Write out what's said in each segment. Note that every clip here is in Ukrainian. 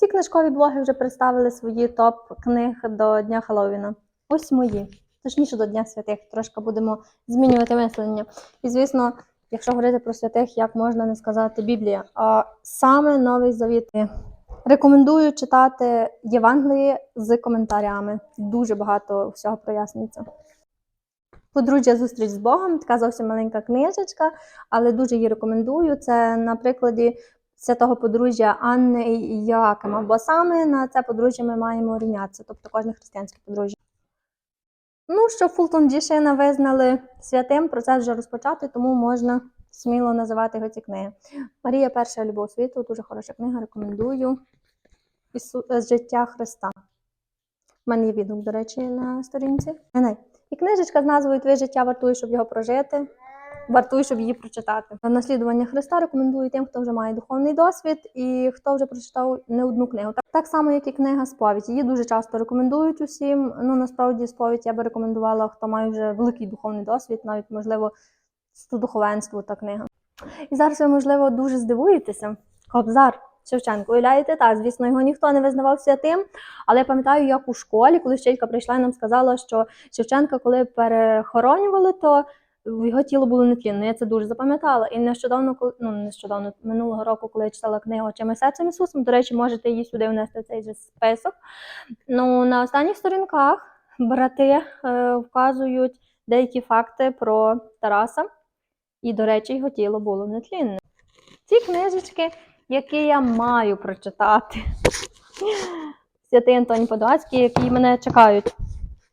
Ці книжкові блоги вже представили свої топ книг до Дня Хеллоуіна. Ось мої. Точніше, до Дня святих. Трошки будемо змінювати мислення. І, звісно, якщо говорити про святих, як можна не сказати Біблія. А саме Новий Завіт. Рекомендую читати Євангелії з коментарями. Дуже багато всього прояснюється. Подружжя зустріч з Богом, така зовсім маленька книжечка, але дуже її рекомендую. Це на прикладі святого подружжя Анни і Якима, бо саме на це подружжя ми маємо рівнятися, тобто кожне християнське подружжя. Ну, що Фултон Дішина визнали святим, процес вже розпочати, тому можна сміло називати його ці книги. Марія Перша любов світу, дуже хороша книга, рекомендую. Ісу... з життя Христа. У мене є відгук, до речі, на сторінці. Не-не. І книжечка з назвою Твоє життя вартує, щоб його прожити. Вартує, щоб її прочитати. Наслідування Христа рекомендую тим, хто вже має духовний досвід і хто вже прочитав не одну книгу. Так, само, як і книга сповідь. Її дуже часто рекомендують усім. Ну насправді сповідь я би рекомендувала, хто має вже великий духовний досвід, навіть можливо, з духовенству та книга. І зараз ви, можливо, дуже здивуєтеся. Кобзар Шевченко. Уявляєте, так, звісно, його ніхто не визнавав святим, але я пам'ятаю, як у школі, коли вчителька прийшла і нам сказала, що Шевченка, коли перехоронювали, то його тіло було нетлінне. Я це дуже запам'ятала. І нещодавно, ну нещодавно, минулого року, коли я читала книгу «Очима серцем Ісусом, до речі, можете її сюди внести в цей же список. Ну, на останніх сторінках брати е, вказують деякі факти про Тараса. І, до речі, його тіло було нетлінне. Ці книжечки, які я маю прочитати. Святий Антоній Подоцький, які мене чекають.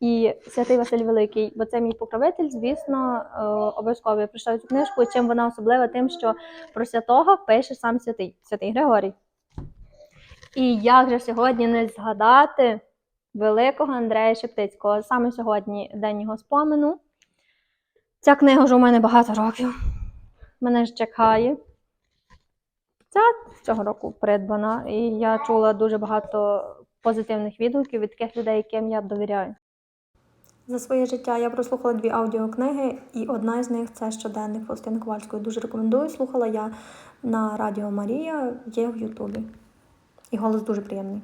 І святий Василь Великий, бо це мій покровитель, звісно, е, обов'язково я прочитаю цю книжку. Чим вона особлива, тим, що про святого пише сам святий, святий Григорій. І як же сьогодні не згадати великого Андрея Шептицького? Саме сьогодні день його спомену. Ця книга вже у мене багато років. Мене ж чекає. Ця цього року придбана, і я чула дуже багато позитивних відгуків від таких людей, яким я довіряю. За своє життя я прослухала дві аудіокниги, і одна з них це щоденник Фаустини Ковальської. Дуже рекомендую. Слухала я на Радіо Марія, є в Ютубі. І голос дуже приємний.